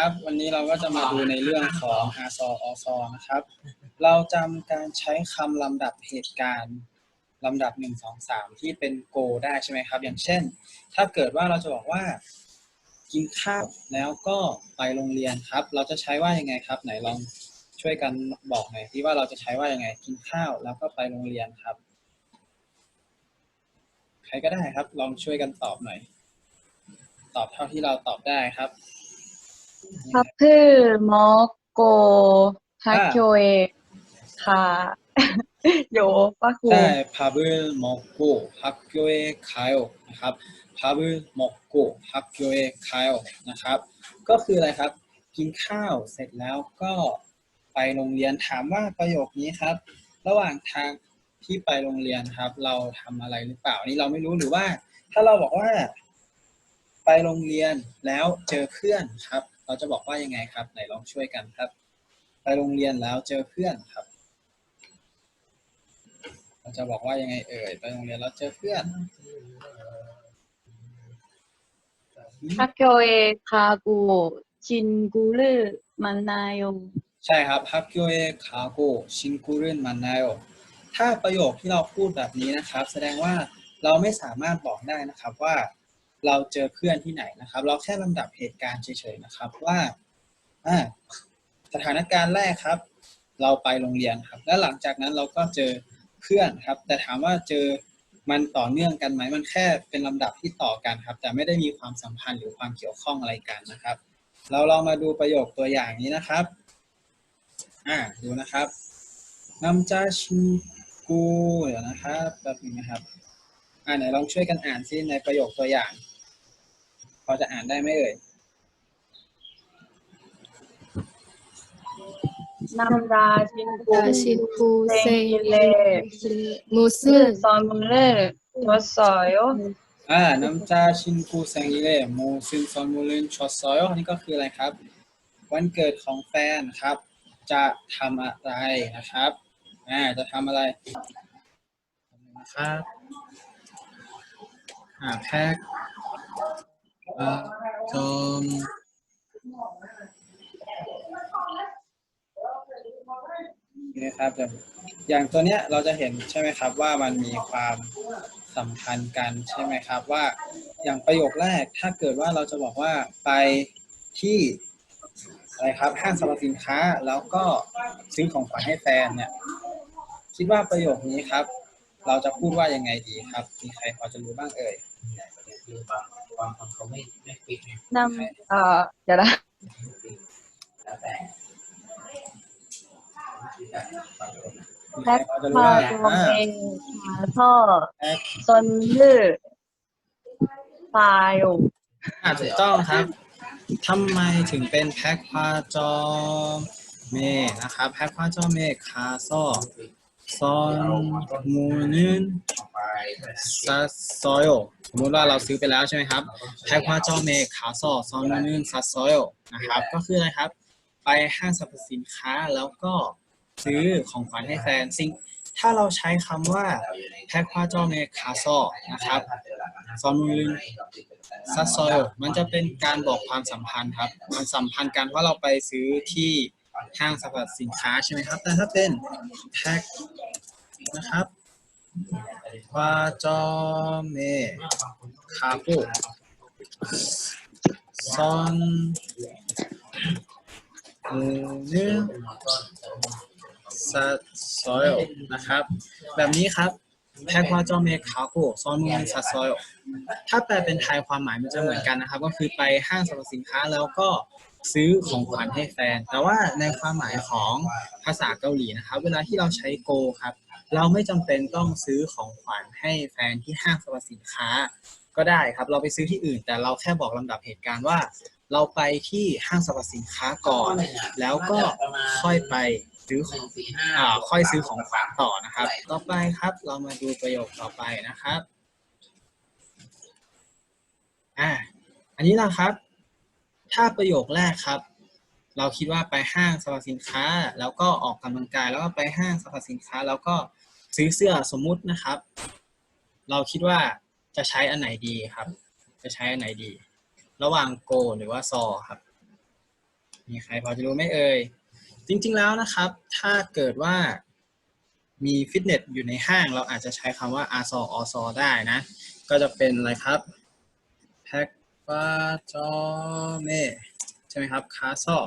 ครับวันนี้เราก็จะมาดูในเรื่องของอาซออซอนะครับ เราจำการใช้คำลำดับเหตุการณ์ลำดับหนึ่งสองสามที่เป็นโกได้ใช่ไหมครับ อย่างเช่น ถ้าเกิดว่าเราจะบอกว่า กินข้าวแล้วก็ไปโรงเรียนครับ เราจะใช้ว่ายังไงครับ ไหนลองช่วยกันบอกหน่อยที่ว่าเราจะใช้ว่ายังไง กินข้าวแล้วก็ไปโรงเรียนครับ ใครก็ได้ครับ ลองช่วยกันตอบหน่อย ตอบเท่าที่เราตอบได้ครับ พับพือมอโกฮักโกเอคาโยปะกูใช่พับมอโกฮักโกเอคาโอนะครับพับมอโกฮักโกเอคาโอนะครับ ก็คืออะไรครับ กินข้าวเสร็จแล้วก็ไปโรงเรียนถามว่าประโยคนี้ครับ ระหว่างทางที่ไปโรงเรียนครับ เราทำอะไรหรือเปล่านี่เราไม่รู้หรือว่า ถ้าเราบอกว่า ไปโรงเรียนแล้วเจอเพื่อนครับ เราจะบอกว่ายังไงครับ ไหนลองช่วยกันครับ ไปโรงเรียนแล้วเจอเพื่อนครับ เราจะบอกว่ายังไงเอ่ยไปโรงเรียนแล้วเจอเพื่อน 학교에 가고 친구를 만나요. ใช่ครับ 학교에 가고 친구를 만나요 ถ้าประโยคที่เราพูดแบบนี้นะครับ แสดงว่าเราไม่สามารถบอกได้นะครับว่า เราเจอเพื่อนที่ไหนนะครับ เราแค่ลำดับเหตุการณ์เฉยๆนะครับว่าสถานการณ์แรกครับ เราไปโรงเรียนครับ แล้วหลังจากนั้นเราก็เจอเพื่อนครับ แต่ถามว่าเจอมันต่อเนื่องกันไหมมันแค่เป็นลำดับที่ต่อกันครับ แต่ไม่ได้มีความสัมพันธ์หรือความเกี่ยวข้องอะไรกันนะครับ เราลองมาดูประโยคตัวอย่างนี้นะครับอ่าดูนะครับนำจาชิกูเดี๋ยวนะครับแป๊บนึงนะครับ อ่าไหนลองช่วยกันอ่านซิในประโยคตัวอย่าง พอจะอ่านได้ไหมเอ่ยนัมราชินกูชินกูเซเลมูซึซอนมูเลวัสอยโออ่าน้ำจาชินกูเซงยิเลมูซึนซอนมูเลนชอสอยอันนี้ก็คืออะไรครับ วันเกิดของแฟนครับ จะทำอะไรนะครับอ่าจะทำอะไรนะครับอ่าแพ็ก คอ่าจอมนี่ครับจะอย่างตัวเนี้ยเราจะเห็นใช่ไหมครับว่ามันมีความสัมพันธ์กันใช่ไหมครับว่าอย่างประโยคแรกถ้าเกิดว่าเราจะบอกว่าไปที่อะไรครับห้างสรรพสินค้าแล้วก็ซื้อของขวัญให้แฟนเนี่ยคิดว่าประโยคนี้ครับ เราจะพูดว่ายังไงดีครับ มีใครพอจะรู้บ้างเอ่ยคือบางางคนเขาไม่ไม่ปิดนำเอ่อเดี๋ยวนะแพ็คพาตัวเองมาท่อซนลื่อฟายู่ถูกต้องครับทำไมถึงเป็นแพ็คพาจอมเมนะครับแพ็คพาจอมเมคาโซ่ซอนมูนิน ซาซอยสมมติว่าเราซื้อไปแล้วใช่ไหมครับแพ็คพาจอเมคาซอซอนนึนซาซอยนะครับ ก็คืออะไรครับ ไปห้างสรรพสินค้าแล้วก็ซื้อของขวัญให้แฟนสิ่งถ้าเราใช้คำว่าแพ็คพาจอเมคาซอนะครับซอนมูลินซัสซอยมันจะเป็นการบอกความสัมพันธ์ครับ มันสัมพันธ์กันว่าเราไปซื้อที่ห้างสรรพสินค้าใช่ไหมครับ แต่ถ้าเป็นแพ็คนะครับ วาจอเมคาโกซอนมูนึซัสซอยนะครับ แบบนี้ครับแพ็กวาจอเมคาโกซอนมูนซัสซอยถ้าแปลเป็นไทยความหมายมันจะเหมือนกันนะครับ ก็คือไปห้างสรรพสินค้าแล้วก็ ซื้อของขวัญให้แฟน แต่ว่าในความหมายของภาษาเกาหลีนะครับ เวลาที่เราใช้โกครับ เราไม่จำเป็นต้องซื้อของขวัญให้แฟนที่ห้างสรรพสินค้า ก็ได้ครับ เราไปซื้อที่อื่น แต่เราแค่บอกลำดับเหตุการณ์ว่า เราไปที่ห้างสรรพสินค้าก่อน แล้วก็ค่อยไปซื้อของอ่าค่อยซื้อของขวัญต่อนะครับ ต่อไปครับเรามาดูประโยคต่อไปนะครับอ่าอันนี้นะครับ ถ้าประโยคแรกครับ เราคิดว่าไปห้างสรรพสินค้า แล้วก็ออกกำลังกาย แล้วก็ไปห้างสรรพสินค้า แล้วก็ซื้อเสื้อสมมุตินะครับ เราคิดว่าจะใช้อันไหนดีครับ จะใช้อันไหนดี ระหว่างโกหรือว่าซอครับ มีใครพอจะรู้ไหมเอ่ย จริง ๆแล้วนะครับ ถ้าเกิดว่ามีฟิตเนสอยู่ในห้าง เราอาจจะใช้คำว่าอาซออซอได้นะ ก็จะเป็นอะไรครับ ปาจอเมใช่ไหมครับคาซอ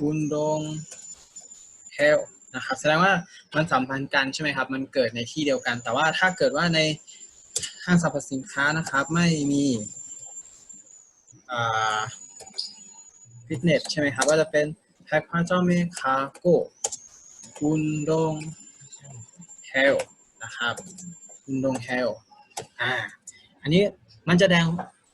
อุนดงเฮลนะครับแสดงว่ามันสัมพันธ์กันใช่ไหมครับ มันเกิดในที่เดียวกัน แต่ว่าถ้าเกิดว่าในห้างสรรพสินค้านะครับไม่มีฟิตเนสใช่ไหมครับ ก็จะเป็นแพ็กปาจอเมคาโกอุนดงเฮลนะครับอุนดงเฮลอ่าอันนี้มันจะแดง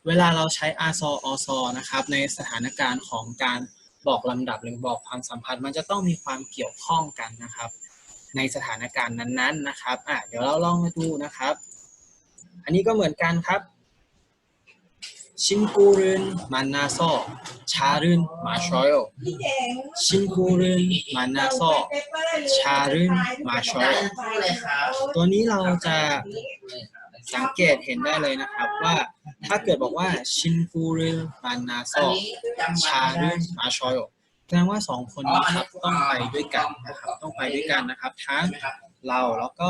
เวลาเราใช้อาซออซอนะครับ ในสถานการณ์ของการบอกลำดับหรือบอกความสัมพันธ์ มันจะต้องมีความเกี่ยวข้องกันนะครับ ในสถานการณ์นั้นๆนะครับอะเดี๋ยวเราลองมาดูนะครับ อันนี้ก็เหมือนกันครับชินกูรุนมันนาซอชารุนมาชอยชินกูรุนมันนาซอชารุนมาชอยเลยครับตัวนี้เราจะ สังเกตเห็นได้เลยนะครับว่าถ้าเกิดบอกว่าชินกูรุมันนาซอันอนี้จำชารุมาชอยแสดงว่าสองคนนี้ครับต้องไปด้วยกันนะครับต้องไปด้วยกันนะครับ ทั้งเราแล้วก็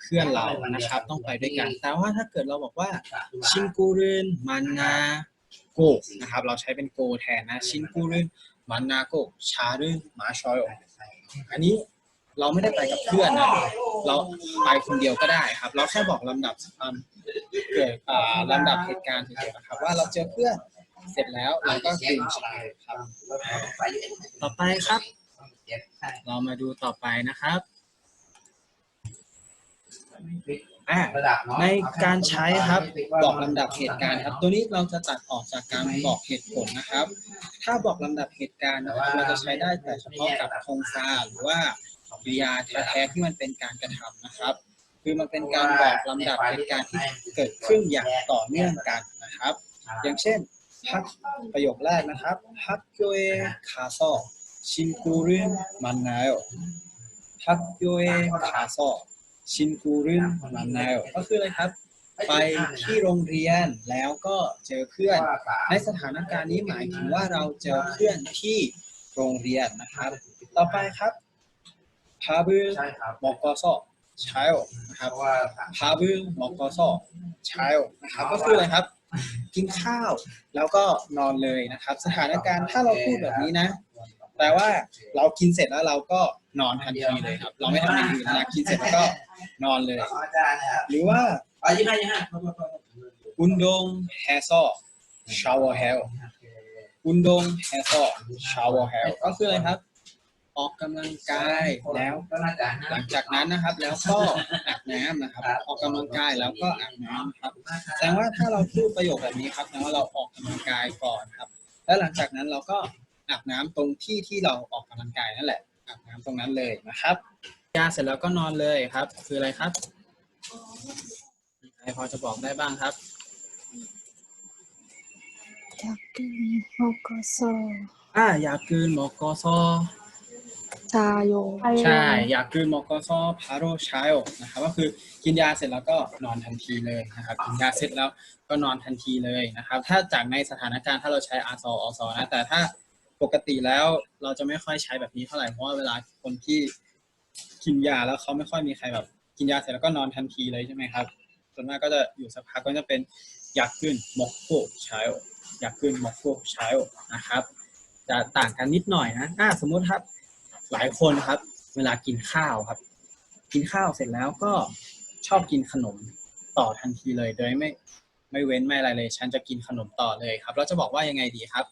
เพื่อนเรานะครับ ต้องไปด้วยกัน แต่ว่าถ้าเกิดเราบอกว่าชินกูรุมันนาโกนะครับ เราใช้เป็นโกแทนนะ ชินกูรุมันนาโกชารุมาชอยอันนี้ เราไม่ได้ไปกับเพื่อนนะเราไปคนเดียวก็ได้ครับ เราแค่บอกลำดับความเกิดอ่าลำดับเหตุการณ์เฉยๆนะครับ ว่าเราเจอเพื่อนเสร็จแล้วเราก็กลืนชายครับต่อไปครับใช่เรามาดูต่อไปนะครับอ่าระดับเนาะในการใช้ครับบอกลำดับเหตุการณ์ครับ ตัวนี้เราจะตัดออกจากการบอกเหตุผลนะครับ ถ้าบอกลำดับเหตุการณ์นะครับเราจะใช้ได้แต่เฉพาะกับโครงสร้างหรือว่า กิริยาแท้ๆที่มันเป็นการกระทำนะครับ คือมันเป็นการบอกลำดับเหตุการณ์ที่เกิดขึ้นอย่างต่อเนื่องกันนะครับ อย่างเช่นพักประโยคแรกนะครับพักโยเอคาซอชินกูรุนมันนายพักโยเอคาซอชินกูรุนมันนายก็คืออะไรครับไปที่โรงเรียนแล้วก็เจอเพื่อน ในสถานการณ์นี้หมายถึงว่าเราเจอเพื่อนที่โรงเรียนนะครับ ต่อไปครับ พาบือใช่ครับมอกอซอใช้นะครับเพราะว่าพาบึ้งมอกอซอใช้นะครับก็คืออะไรครับ กินข้าวแล้วก็นอนเลยนะครับ สถานการณ์ถ้าเราพูดแบบนี้นะ แปลว่าเรากินเสร็จแล้วเราก็นอนทันทีเลยครับ เราไม่ทำอย่างอื่นนะกินเสร็จแล้วก็นอนเลย อาจารย์นะครับหรือว่า อ๋อยี่ห้ายี่ห้าอุนดงแฮซอชาวเฮลอุนดงแฮซอชาวเฮลก็คืออะไรครับ ออกกำลังกายแล้วหลังจากนั้นนะครับ แล้วก็อาบน้ำนะครับ ออกกำลังกายแล้วก็อาบน้ำครับแสดงว่าถ้าเราพูดประโยคแบบนี้ครับแสดงว่าเราออกกำลังกายก่อนครับ แล้วหลังจากนั้นเราก็อาบน้ำตรงที่ที่เราออกกำลังกายนั่นแหละอาบน้ำตรงนั้นเลยนะครับยาเสร็จแล้วก็นอนเลยครับ คืออะไรครับใครพอจะบอกได้บ้างครับอยากกินหมโกโซอะอยากกินหมโกโซ อ자요ใช่อยากกลืนหมอกอซอพาโรชายนะครับก็คือกินยาเสร็จแล้วก็นอนทันทีเลยนะครับกินยาเสร็จแล้วก็นอนทันทีเลยนะครับ ถ้าจากในสถานการณ์ถ้าเราใช้อาซออซอนะแต่ถ้าปกติแล้วเราจะไม่ค่อยใช้แบบนี้เท่าไหร่เพราะว่าเวลาคนที่กินยาแล้วเขาไม่ค่อยมีใครแบบกินยาเสร็จแล้วก็นอนทันทีเลยใช่ไหมครับส่วนมากก็จะอยู่สักพักก็จะเป็นอยากขึ้นมอกโกชายอยากขึ้นมอกโกชายนะครับ จะต่างกันนิดหน่อยนะอ่าสมมุติครับ หลายคนครับ เวลากินข้าวครับ กินข้าวเสร็จแล้วก็ชอบกินขนมต่อทันทีเลยโดยไม่ไม่เว้นไม่อะไรเลย ฉันจะกินขนมต่อเลยครับ เราจะบอกว่ายังไงดีครับ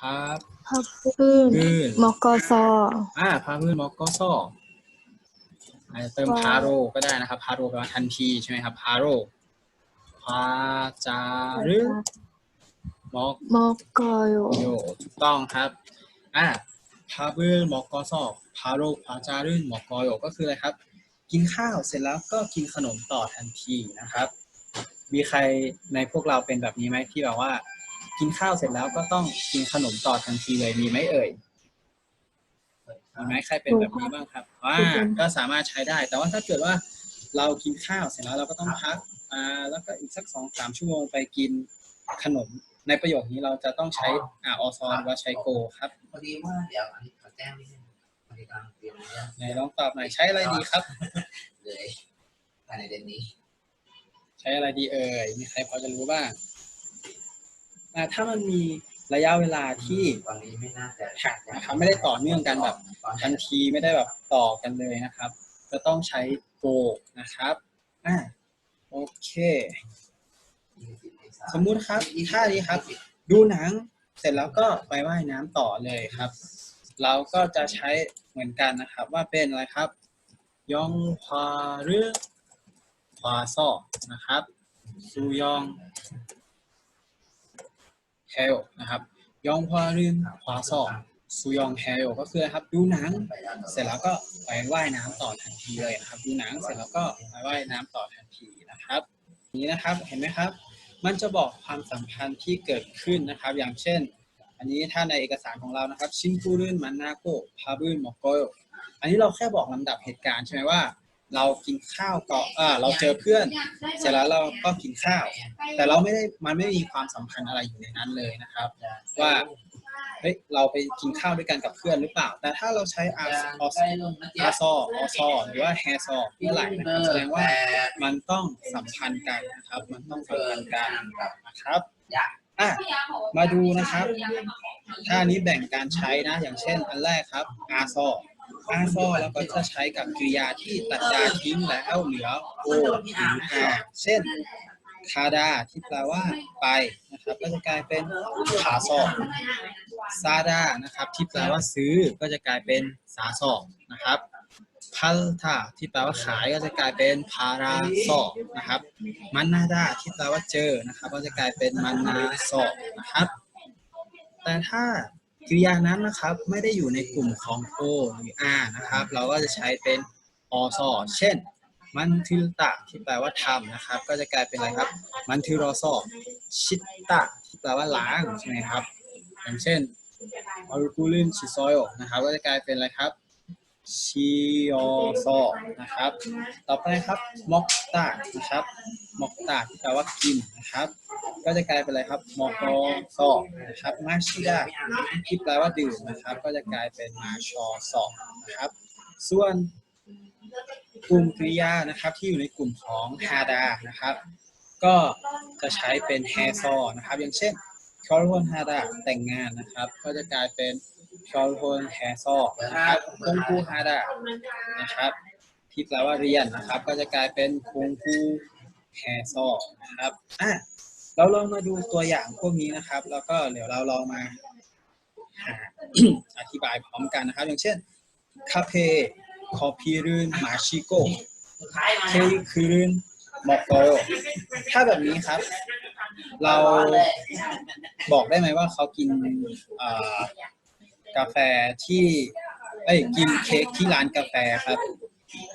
ครับพักพื้นมอกนกซออ่าพาพื้นมอกซออาจจะเติมพาโรก็ได้นะครับพาโรแปลว่าทันทีใช่ไหมครับพาโรพาจารึมอกมอกโยถูกต้องครับ อ่า พาเบอร์มอกอซอพาโรพาจารื่นมอกอยก็คืออะไรครับ กินข้าวเสร็จแล้วก็กินขนมต่อทันทีนะครับ มีใครในพวกเราเป็นแบบนี้ไหมที่แบบว่า กินข้าวเสร็จแล้วก็ต้องกินขนมต่อทันทีเลยมีไหมเอ่ยมีไหมใครเป็นแบบนี้บ้างครับว่าก็สามารถใช้ได้ แต่ว่าถ้าเกิดว่าเรากินข้าวเสร็จแล้วเราก็ต้องพักอ่าแล้วก็อีกสักสองสามชั่วโมงไปกินขนม ในประโยคนี้เราจะต้องใช้อาออซอหรือว่าใช้โกครับพอดีว่าเดี๋ยวอันนี้ขอแจ้งนิดนึงพอดีกำลังเตรียมเรื่องไหนลองตอบหน่อยใช้อะไรดีครับ เลยภายในเดือนนี้ ใช้อะไรดีเอ่ยมีใครพอจะรู้บ้างอ่าถ้ามันมีระยะเวลาที่ตอนนี้ไม่น่าจะหักนะครับไม่ได้ต่อเนื่องกันแบบตอนทันทีไม่ได้แบบต่อกันเลยนะครับจะต้องใช้โกนะครับอ่าโอเค สมมุติครับอีท่านี้ครับ ดูหนังเสร็จแล้วก็ไปว่ายน้ำต่อเลยครับ เราก็จะใช้เหมือนกันนะครับ ว่าเป็นอะไรครับ ยองฮวาหรือฮวาซอนะครับซูยองเฮลนะครับ ยองฮวาหรือฮวาซอซูยองเฮลก็คือครับดูหนัง เสร็จแล้วก็ไปว่ายน้ำต่อทันทีเลยนะครับ ดูหนังเสร็จแล้วก็ไปว่ายน้ำต่อทันทีนะครับ นี้นะครับเห็นไหมครับ มันจะบอกความสัมพันธ์ที่เกิดขึ้นนะครับ อย่างเช่น อันนี้ถ้าในเอกสารของเรานะครับชินกูรุนมันนาโกพาบุนมอกโกอันนี้เราแค่บอกลำดับเหตุการณ์ใช่ไหมว่า เรากินข้าวก่อนอ่าเราเจอเพื่อน เสร็จแล้วเราก็กินข้าว แต่เราไม่ได้มันไม่มีความสัมพันธ์อะไรอยู่ในนั้นเลยนะครับ ว่า เฮ้ยเราไปกินข้าวด้วยกันกับเพื่อนหรือเปล่า แต่ถ้าเราใช้อาร์ออซอาซอออซอหรือว่าแฮซอเมื่อไหร่นะครับแสดงว่ามันต้องสัมพันธ์กันนะครับ มันต้องสัมพันธ์กันนะครับอะมาดูนะครับ ถ้าอันนี้แบ่งการใช้นะ อย่างเช่น อันแรกครับอาซออาซอแล้วก็จะใช้กับกริยาที่ตัดดาทิ้งแล้วเหลือโอหรืออาเช่น คาดาที่แปลว่าไปนะครับ ก็จะกลายเป็นขาซอกซาดานะครับ ที่แปลว่าซื้อก็จะกลายเป็นสาซอกนะครับพัลทาที่แปลว่าขายก็จะกลายเป็นพาราซอกนะครับ มันนาดาที่แปลว่าเจอนะครับ ก็จะกลายเป็นมันนาซอกนะครับ แต่ถ้ากริยานั้นนะครับไม่ได้อยู่ในกลุ่มของโอหรืออานะครับ เราก็จะใช้เป็นอซอเช่น มันทิลตะที่แปลว่าทำนะครับ ก็จะกลายเป็นอะไรครับ มันทิรอซอชิตตะที่แปลว่าล้างใช่ไหมครับ อย่างเช่นออรูกูลินชิซอยนะครับ ก็จะกลายเป็นอะไรครับชิโอซอนะครับ ต่อไปครับมอกตะนะครับมอกตะที่แปลว่ากินนะครับ ก็จะกลายเป็นอะไรครับมอกอซอนะครับมาชิดะที่แปลว่าดื่มนะครับ ก็จะกลายเป็นมาชอซอนะครับ ส่วน กลุ่มกริยานะครับที่อยู่ในกลุ่มของฮาดานะครับ ก็จะใช้เป็นแฮซอนะครับ อย่างเช่นคอร์โฮนฮาดาแต่งงานนะครับ ก็จะกลายเป็นคอร์โฮนแฮซอนะครับคุงคูฮาดานะครับ ที่แปลว่าเรียนนะครับ ก็จะกลายเป็นคุงคูแฮซอนะครับอะเราลองมาดูตัวอย่างพวกนี้นะครับ แล้วก็เดี๋ยวเราลองมาอธิบายพร้อมกันนะครับ อย่างเช่นคาเ커피를 마시고 สุดท้ายมา 케이크를 먹어요. ถ้าแบบนี้ครับ เราบอกได้ไหมว่าเขากินเอ่อกาแฟที่เอ้ยกินเค้กที่ร้านกาแฟครับ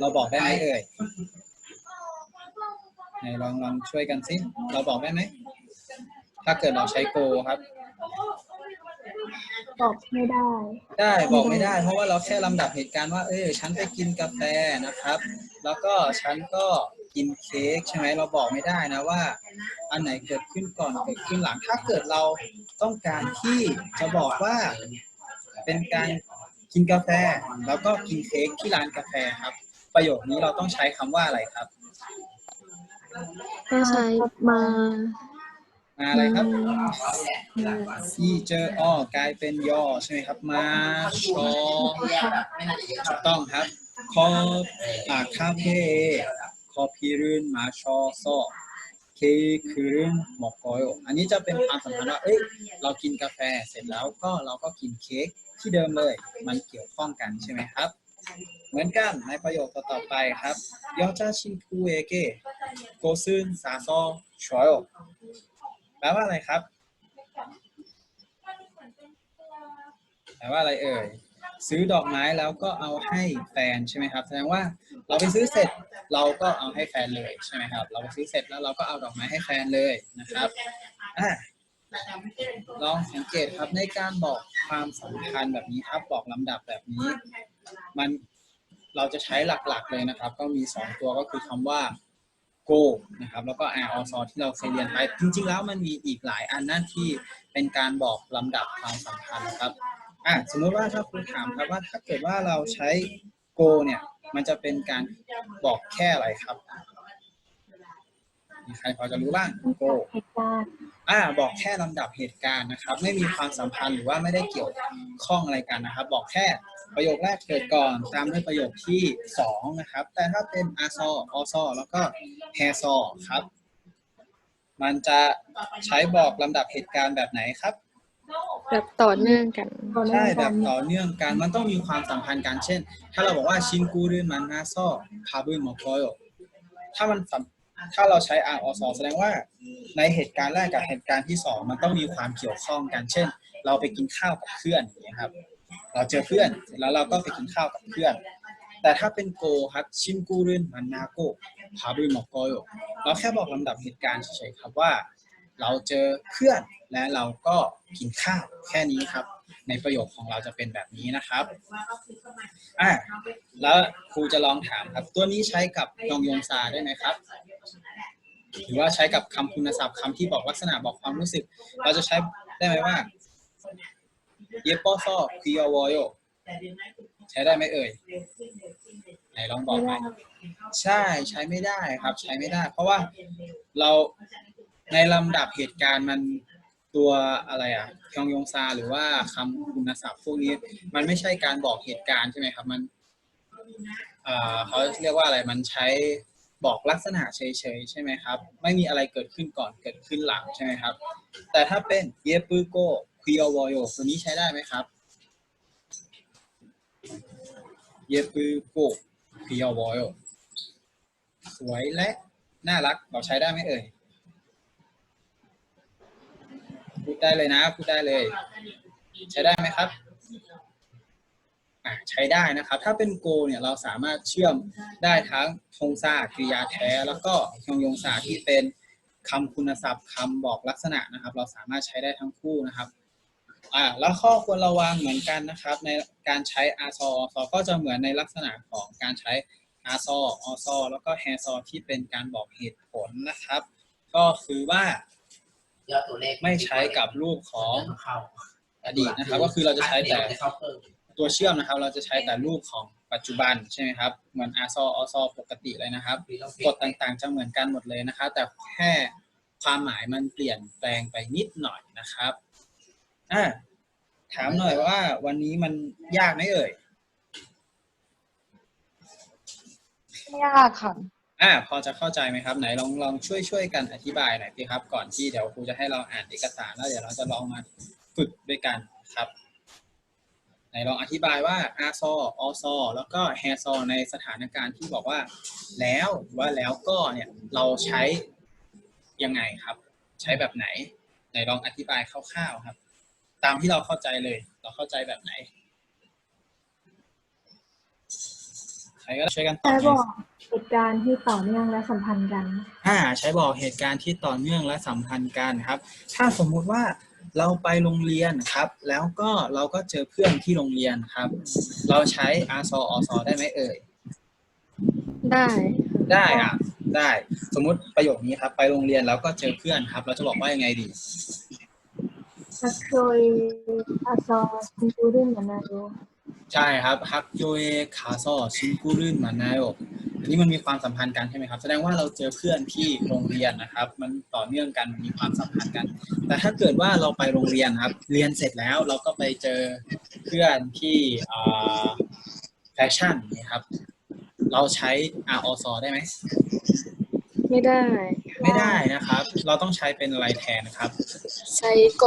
เราบอกได้ไหมเอ่ยไหนลองลองช่วยกันสิเราบอกได้ไหมถ้าเกิดเราใช้โกครับ บอกไม่ได้ ได้บอกไม่ได้ เพราะว่าเราแค่ลำดับเหตุการณ์ว่า เออฉันไปกินกาแฟนะครับ แล้วก็ฉันก็กินเค้กใช่ไหมเราบอกไม่ได้นะว่า อันไหนเกิดขึ้นก่อนเกิดขึ้นหลัง ถ้าเกิดเราต้องการที่จะบอกว่าเป็นการกินกาแฟ แล้วก็กินเค้กที่ร้านกาแฟครับ ประโยคนี้เราต้องใช้คำว่าอะไรครับ ก็ใช้มา มาอะไรครับมาซีเจออ้อกลายเป็นยอใช่ไหมครับ มาชอไม่น่าจะเยอะถูกต้องครับ คออ่าคาเฟ่คอพีรืนมาชอซอเคคืนหมอกอยอันนี้จะเป็นความสัมพันธ์ว่าเอ้ยเรากินกาแฟเสร็จแล้วก็เราก็กินเค้กที่เดิมเลย มันเกี่ยวข้องกันใช่ไหมครับ เหมือนกันในประโยคต่อๆไปครับยอจาชินคูเอเกโกซึนซาซอชอย แปลว่าอะไรครับ แปลว่าอะไรเอ่ย ซื้อดอกไม้แล้วก็เอาให้แฟนใช่ไหมครับ แสดงว่าเราไปซื้อเสร็จเราก็เอาให้แฟนเลยใช่ไหมครับ เราไปซื้อเสร็จแล้วเราก็เอาดอกไม้ให้แฟนเลยนะครับอะลองสังเกตครับในการบอกความสัมพันธ์แบบนี้ครับบอกลำดับแบบนี้ มันเราจะใช้หลักๆเลยนะครับ ก็มีสองตัวก็คือคำว่า go นะครับแล้วก็ r also ที่เราเคยเรียนไป จริง ๆ แล้วมันมีอีกหลายอันนั่นที่เป็นการบอกลำดับความสัมพันธ์นะครับอะสมมุติว่าถ้าคุณถามครับว่าถ้าเกิดว่าเราใช้ go เนี่ยมันจะเป็นการบอกแค่อะไรครับมีใครพอจะรู้บ้าง go เหตุกอ่า บอกแค่ลำดับเหตุการณ์นะครับ ไม่มีความสัมพันธ์หรือว่าไม่ได้เกี่ยวข้องอะไรกันนะครับ บอกแค่ ประโยคแรกเกิดก่อนตามด้วยประโยคที่สองนะครับ แต่ถ้าเป็นอาซออซอแล้วก็แฮซอครับ มันจะใช้บอกลำดับเหตุการณ์แบบไหนครับ แบบต่อเนื่องกันตอนใช่นี้แบการบต่อเนื่องกันมันต้องมีความสัมพันธ์กันเช่น ถ้าเราบอกว่าชินกูรืนมันนาซอคาบุนมอโกโยถ้ามันสัมถ้าเราใช้ r o 2แสดงว่า ในเหตุการณ์แรกกับเหตุการณ์ที่สองมันต้องมีความเกี่ยวข้องกัน เช่น เราไปกินข้าวกับเพื่อนอย่างเงี้ยครับ เราเจอเพื่อนเสร็จแล้วเราก็ไปกินข้าวกับเพื่อน แต่ถ้าเป็นโกครับชินกูรืนมันนาโกคาบุนมอโกโยเราแค่บอกลำดับเหตุการณ์เฉยๆครับว่า เราเจอเพื่อนและเราก็กินข้าวแค่นี้ครับ ในประโยคของเราจะเป็นแบบนี้นะครับอะแล้วครูจะลองถามครับ ตัวนี้ใช้กับยองยงซาได้ไหมครับหรือว่าใช้กับคำคุณศัพท์คำที่บอกลักษณะบอกความรู้สึก เราจะใช้ได้ไหมว่า เยปอซอคิโยวโยใช้ได้ไหมเอ่ยไหนลองบอกหน่อยใช่ใช้ไม่ได้ครับ ใช้ไม่ได้ เพราะว่าเราในลำดับเหตุการณ์มันตัวอะไรอะยองยงซาหรือว่าคำคุณศัพท์พวกนี้ มันไม่ใช่การบอกเหตุการณ์ใช่ไหมครับ มันเขาเรียกว่าอะไรมันใช้บอกลักษณะเฉยๆใช่ไหมครับ ไม่มีอะไรเกิดขึ้นก่อนเกิดขึ้นหลังใช่ไหมครับ แต่ถ้าเป็นเยปืโก คุยอวโยตัวนี้ใช้ได้ไหมครับเยปืโกคุยอวโยสวยและน่ารักเราใช้ได้ไหมเอ่ย พูดได้เลยนะ พูดได้เลย ใช้ได้ไหมครับใช้ได้นะครับ ถ้าเป็นโกเนี่ยเราสามารถเชื่อมได้ทั้งทงซากริยาแท้ แล้วก็ยงยงซาที่เป็นคำคุณศัพท์คำบอกลักษณะนะครับ เราสามารถใช้ได้ทั้งคู่นะครับ อ่าแล้วข้อควรระวังเหมือนกันนะครับ ในการใช้อาซอซอก็จะเหมือนในลักษณะของการใช้อาซออซอแล้วก็แฮซอที่เป็นการบอกเหตุผลนะครับ ก็คือว่ายอดตัวเลขไม่ใช้กับรูปของอดีตนะครับ ก็คือเราจะใช้แต่ตัวเชื่อมนะครับ เราจะใช้แต่รูปของปัจจุบันใช่ไหมครับ เหมือนอาซออซอปกติเลยนะครับกฎต่างๆจะเหมือนกันหมดเลยนะครับ แต่แค่ความหมายมันเปลี่ยนแปลงไปนิดหน่อยนะครับ อ่าถามหน่อยว่า วันนี้มันยากไหมเอ่ยไม่ยากค่ะอ่าพอจะเข้าใจไหมครับไหนลองลองช่วยช่วยกันอธิบายหน่อยสิครับ ก่อนที่เดี๋ยวครูจะให้เราอ่านเอกสารแล้วเดี๋ยวเราจะลองมาฝึกด้วยกันครับไหนลองอธิบายว่าอาซออซอแล้วก็แฮซอในสถานการณ์ที่บอกว่า แล้วหรือว่าแล้วก็เนี่ยเราใช้ยังไงครับ ใช้แบบไหนไหนลองอธิบายคร่าวๆครับ ตามที่เราเข้าใจเลย เราเข้าใจแบบไหน ใครก็ได้ช่วยกันตอใช้บหบน่ออยกเหตุการณ์ที่ต่อเนื่องและสัมพันธ์กัน อ่า ใช้บอกเหตุการณ์ที่ต่อเนื่องและสัมพันธ์กันครับ ถ้าสมมุติว่าเราไปโรงเรียนครับ แล้วก็เราก็เจอเพื่อนที่โรงเรียนครับ เราใช้อาซออซอได้ไหมเอ่ย ได้ได้อะ ได้ สมมุติประโยคนี้ครับ ไปโรงเรียนแล้วก็เจอเพื่อนครับ เราจะบอกว่ายังไงดี ฮักโดยอาซอซินกูรินมานาโยใช่ครับฮักโยเอคาซอชินกุรื่นมานาโยอันนี้มันมีความสัมพันธ์กันใช่ไหมครับ แสดงว่าเราเจอเพื่อนที่โรงเรียนนะครับ มันต่อเนื่องกันมันมีความสัมพันธ์กัน แต่ถ้าเกิดว่าเราไปโรงเรียนครับ เรียนเสร็จแล้วเราก็ไปเจอเพื่อนที่อ่าแฟชั่นนะครับ เราใช้ r o s ได้ไหม ไม่ได้ ไม่ได้นะครับ เราต้องใช้เป็นอะไรแทนนะครับ ใช้โก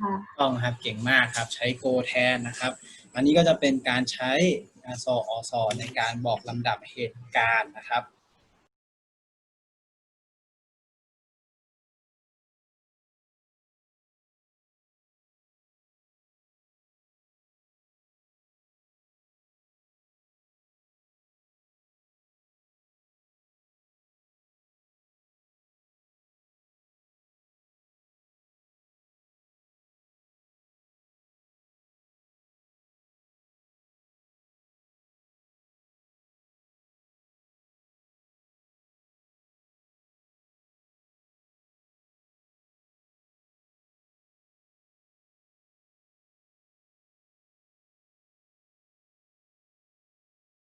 ค่ะต้องครับเก่งมากครับ ใช้โกแทนนะครับ อันนี้ก็จะเป็นการใช้อาซออซอในการบอกลำดับเหตุการณ์นะครับ